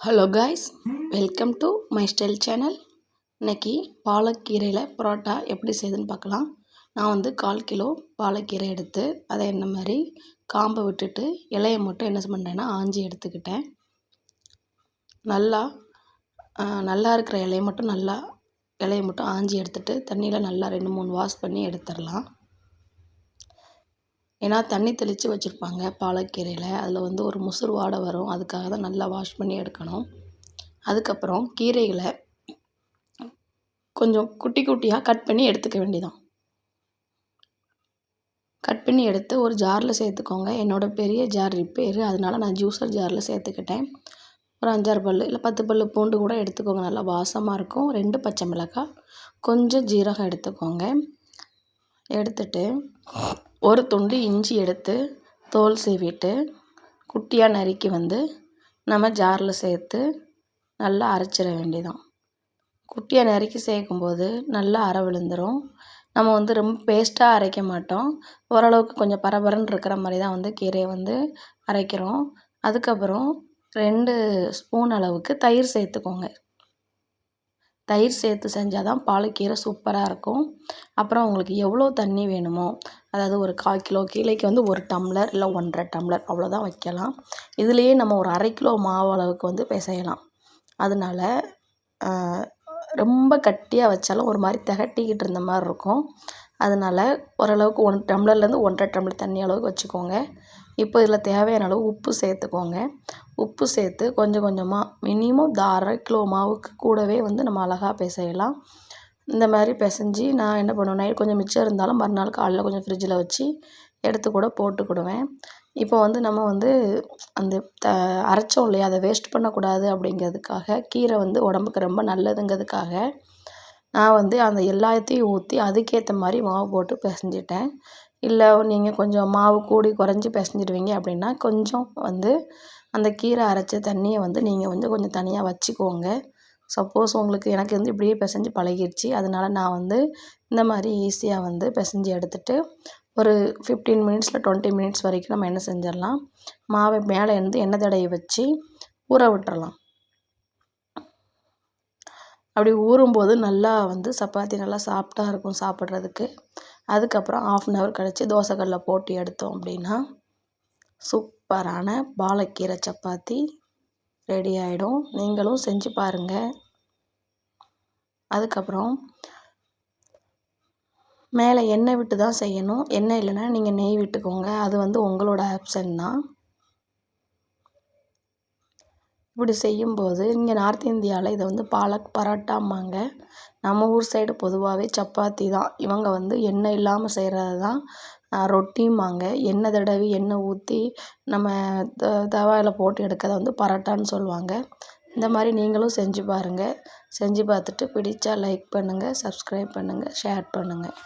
Hello guys welcome to my style channel இன்றைக்கி பாலக்கீரையில் பரோட்டா எப்படி செய்யுதுன்னு பார்க்கலாம். நான் வந்து கால் கிலோ பாலக்கீரை எடுத்து அதை என்ன மாதிரி காம்பை விட்டுட்டு இலையை மட்டும் என்ன பண்ணுறேன்னா ஆஞ்சி எடுத்துக்கிட்டேன். நல்லா நல்லா இருக்கிற இலையை மட்டும் நல்லா இலையை மட்டும் ஆஞ்சி எடுத்துகிட்டு தண்ணியில் நல்லா ரெண்டு மூணு வாஷ் பண்ணி எடுத்துடலாம். ஏன்னா தண்ணி தெளித்து வச்சுருப்பாங்க பாலக்கீரையில். அதில் வந்து ஒரு முசுறு வாடை வரும். அதுக்காக தான் நல்லா வாஷ் பண்ணி எடுக்கணும். அதுக்கப்புறம் கீரைகளை கொஞ்சம் குட்டி குட்டியாக கட் பண்ணி எடுத்துக்க வேண்டியதான் கட் பண்ணி எடுத்து ஒரு ஜாரில் சேர்த்துக்கோங்க. என்னோடய பெரிய ஜார் ரிப்பேரு அதனால் நான் ஜூஸர் ஜாரில் சேர்த்துக்கிட்டேன். ஒரு அஞ்சாறு பல் இல்லை பத்து பல் பூண்டு கூட எடுத்துக்கோங்க. நல்லா வாசமாக இருக்கும். ரெண்டு பச்சை மிளகாய். கொஞ்சம் ஜீரகம் எடுத்துக்கோங்க. எடுத்துட்டு ஒரு துண்டு இஞ்சி எடுத்து தோல் சீவிட்டு குட்டியாக நறுக்கி வந்து நம்ம ஜாரில் சேர்த்து நல்லா அரைச்சிட வேண்டியதான் குட்டியாக நறுக்கி சேர்க்கும்போது நல்லா அரை விழுந்துடும் நம்ம வந்து ரொம்ப பேஸ்ட்டாக அரைக்க மாட்டோம். ஓரளவுக்கு கொஞ்சம் பரபரன்னு இருக்கிற மாதிரி தான் வந்து கீரையை வந்து அரைக்கிறோம். அதுக்கப்புறம் ரெண்டு ஸ்பூன் அளவுக்கு தயிர் சேர்த்துக்கோங்க. தயிர் சேர்த்து செஞ்சால் தான் பாலக்கீரை சூப்பராக இருக்கும். அப்புறம் உங்களுக்கு எவ்வளோ தண்ணி வேணுமோ அதாவது ஒரு கால் கிலோ கீரைக்கு வந்து ஒரு டம்ளர் இல்லை ஒன்றரை டம்ளர் அவ்வளோதான் வைக்கலாம். இதுலேயே நம்ம ஒரு அரை கிலோ மாவு அளவுக்கு வந்து பிசையலாம். அதனால ரொம்ப கட்டியாக வச்சாலும் ஒரு மாதிரி திகட்டிக்கிட்டு இருந்த மாதிரி இருக்கும். அதனால் ஓரளவுக்கு ஒன் டம்ளர்லேருந்து ஒன்றரை டம்ளர் தண்ணி அளவுக்கு வச்சுக்கோங்க. இப்போ இதில் தேவையான அளவு உப்பு சேர்த்துக்கோங்க. உப்பு சேர்த்து கொஞ்சம் கொஞ்சமாக மினிமம் இந்த அரை கிலோ மாவுக்கு கூடவே வந்து நம்ம அழகாக பிசையலாம். இந்த மாதிரி பிசைஞ்சி நான் என்ன பண்ணுவேன் நைட் கொஞ்சம் மிச்சம் இருந்தாலும் மறுநாள் காலைல கொஞ்சம் ஃப்ரிட்ஜில் வச்சு எடுத்து கூட போட்டுக்கிடுவேன். இப்போ வந்து நம்ம வந்து அந்த த அரைச்சோம் இல்லையா அதை வேஸ்ட் பண்ணக்கூடாது அப்படிங்கிறதுக்காக கீரை வந்து உடம்புக்கு ரொம்ப நல்லதுங்கிறதுக்காக நான் வந்து அந்த எல்லாத்தையும் ஊற்றி அதுக்கேற்ற மாதிரி மாவு போட்டு பிசைஞ்சிட்டேன். இல்லை நீங்கள் கொஞ்சம் மாவு கூடி குறைஞ்சி பிசைஞ்சிடுவீங்க அப்படின்னா கொஞ்சம் வந்து அந்த கீரை அரைச்ச தண்ணியை வந்து நீங்கள் வந்து கொஞ்சம் தனியாக வச்சுக்கோங்க. சப்போஸ் உங்களுக்கு எனக்கு வந்து இப்படியே பிசைஞ்சு பழகிடுச்சு அதனால நான் வந்து இந்த மாதிரி ஈஸியாக வந்து பிசைஞ்சு எடுத்துகிட்டு ஒரு ஃபிஃப்டீன் மினிட்ஸில் டுவெண்ட்டி மினிட்ஸ் வரைக்கும் நம்ம என்ன செஞ்சிடலாம்? மாவை மேலே இருந்து எண்ணெய் தடையை வச்சு ஊற விட்டுறலாம். அப்படி ஊறும்போது நல்லா வந்து சப்பாத்தி நல்லா சாஃப்டாக இருக்கும் சாப்பிட்றதுக்கு. அதுக்கப்புறம் ஆஃப் அன் ஹவர் கழித்து தோசைக்கல்லில் போட்டு எடுத்தோம் அப்படின்னா சூப்பரான பாலக்கீரை சப்பாத்தி ரெடி ஆகிடும் நீங்களும் செஞ்சு பாருங்கள் அதுக்கப்புறம் மேலே எண்ணெய் விட்டு தான் செய்யணும். எண்ணெய் இல்லைன்னா நீங்கள் நெய் விட்டுக்கோங்க. அது வந்து உங்களோட ஆப்ஷன் தான். இப்படி செய்யும்போது இங்கே நார்த் இந்தியாவில் இதை வந்து பாலக் பரோட்டாம்பாங்க. நம்ம ஊர் சைடு பொதுவாகவே சப்பாத்தி தான். இவங்க வந்து எண்ணெய் இல்லாமல் செய்கிறது தான் ரொட்டிம்பாங்க. எண்ணெய் தடவி எண்ணெய் ஊற்றி நம்ம த தவாவில் போட்டு எடுக்கிறத வந்து பரோட்டான்னு சொல்லுவாங்க. இந்த மாதிரி நீங்களும் செஞ்சு பாருங்கள் செஞ்சு பார்த்துட்டு பிடித்தா லைக் பண்ணுங்கள் சப்ஸ்க்ரைப் பண்ணுங்கள் ஷேர் பண்ணுங்கள்